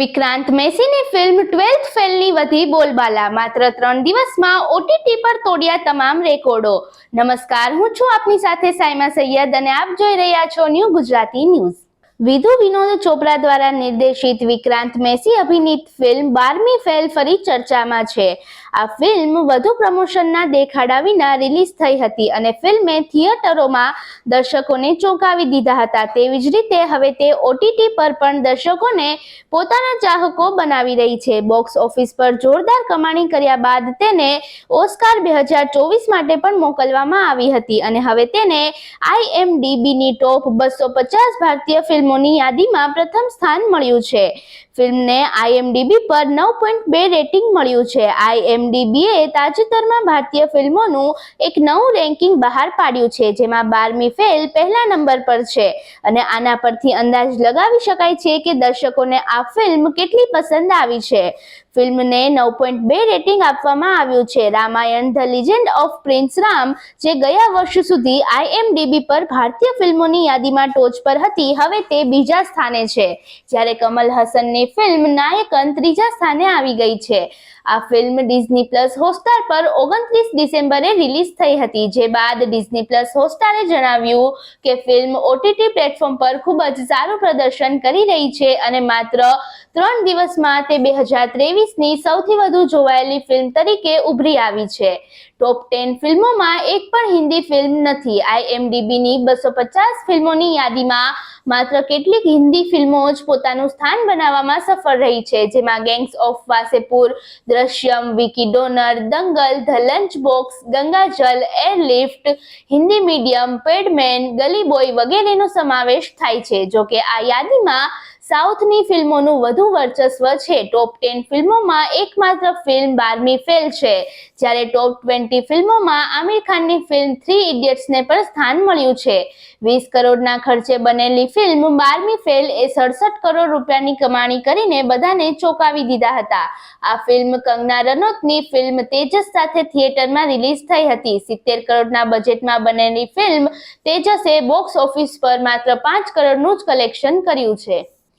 વિક્રાંત મેસીની film twelfth ફેલની વધી બોલબાલા. માત્ર ત્રણ દિવસમાં ઓટીટી પર તોડ્યા તમામ રેકોર્ડો. નમસ્કાર, હું છું આપની સાથે સાયમા સૈયદ અને આપ જોઈ રહ્યા છો ન્યૂ ગુજરાતી ન્યૂઝ. વિધુ વિનોદ ચોપડા દ્વારા નિર્દેશિત વિક્રાંત મેસી અભિનીત ફિલ્મ બારમી ફેલ ફરી ચર્ચામાં છે. આ ફિલ્મ વધુ પ્રમોશનના દેખાડા વિના રિલીઝ થઈ હતી અને ફિલ્મે થિયેટરોમાં દર્શકોને ચોંકાવી દીધા હતા. તેવી જ રીતે હવે તે ઓટીટી પર પણ દર્શકોને પોતાના ચાહકો બનાવી રહી છે. બોક્સ ઓફિસ પર જોરદાર કમાણી કર્યા બાદ તેને ઓસ્કાર બે હજાર ચોવીસ માટે પણ મોકલવામાં આવી હતી અને હવે તેને આઈએમડીબીની ટોપ બસો પચાસ ભારતીય ફિલ્મોની યાદીમાં પ્રથમ સ્થાન મળ્યું છે. ફિલ્મને આઈએમડીબી પર નવ પોઈન્ટ બે રેટિંગ મળ્યું છે. આઈએમડીબીએ તાજેતરમાં ભારતીય ફિલ્મોનું એક નવું રેન્કિંગ બહાર પાડ્યું છે, જેમાં બારમી ફેલ પહેલા નંબર પર છે. અને આના પરથી અંદાજ લગાવી શકાય છે કે દર્શકોને આ ફિલ્મ કેટલી પસંદ આવી છે. ફિલ્મને નવ પોઈન્ટ બે રેટિંગ આપવામાં આવ્યું છે. Ramayana, the legend of prince Ram, જે ગયા વર્ષ સુધી આઈએમડીબી પર ભારતીય ફિલ્મોની યાદીમાં ટોચ પર હતી, હવે તે બીજા સ્થાને છે. જ્યારે કમલ હસનની ફિલ્મ નાયકન ત્રીજા સ્થાને આવી ગઈ છે. આ ફિલ્મ ડિઝની પ્લસ હોસ્ટાર પર ઓગણત્રીસ ડિસેમ્બરે રિલીઝ થઈ હતી. જે બાદ ડિઝની પ્લસ હોસ્ટારે જણાવ્યું કે ફિલ્મ ઓટીટી પ્લેટફોર્મ પર ખૂબ જ સારું પ્રદર્શન કરી રહી છે અને માત્ર ત્રણ દિવસમાં તે બે હજાર ત્રેવીસની સૌથી વધુ જોવાયેલી ફિલ્મ તરીકે ઉભરી આવી છે. ટોપ ટેન ફિલ્મોમાં એક પણ હિન્દી ફિલ્મ નથી. આઈએમડીબીની બસો પચાસ ફિલ્મોની યાદીમાં માત્ર કેટલીક હિન્દી ફિલ્મો જ પોતાનું સ્થાન બનાવવામાં સફળ રહી છે, જેમાં gangs of Wasseypur, Drishyam, Vicky donor, Dangal, the lunch box, Gangaajal, airlift, Hindi medium, pad man Gully boy વગેરેનો સમાવેશ થાય છે. જોકે આ યાદીમાં સાઉથની ફિલ્મોનું વધુ વર્ચસ્વ છે. ટોપ ટેન ફિલ્મોમાં એકમાત્ર ફિલ્મ બારમી ફેલ છે. જ્યારે ટોપ ટ્વેન્ટી ફિલ્મોમાં આમિર ખાનની ફિલ્મ થ્રી ઇડિયટ્સને પણ સ્થાન મળ્યું છે. વીસ કરોડના ખર્ચે બનેલી ફિલ્મ બારમી ફેલ એ સડસઠ કરોડ રૂપિયાની કમાણી કરીને બધાને ચોંકાવી દીધા હતા. આ ફિલ્મ કંગના રનૌતની ફિલ્મ તેજસ સાથે થિયેટરમાં રિલીઝ થઈ હતી. સિત્તેર કરોડના બજેટમાં બનેલી ફિલ્મ તેજસે બોક્સ ઓફિસ પર માત્ર પાંચ કરોડનું જ કલેક્શન કર્યું છે.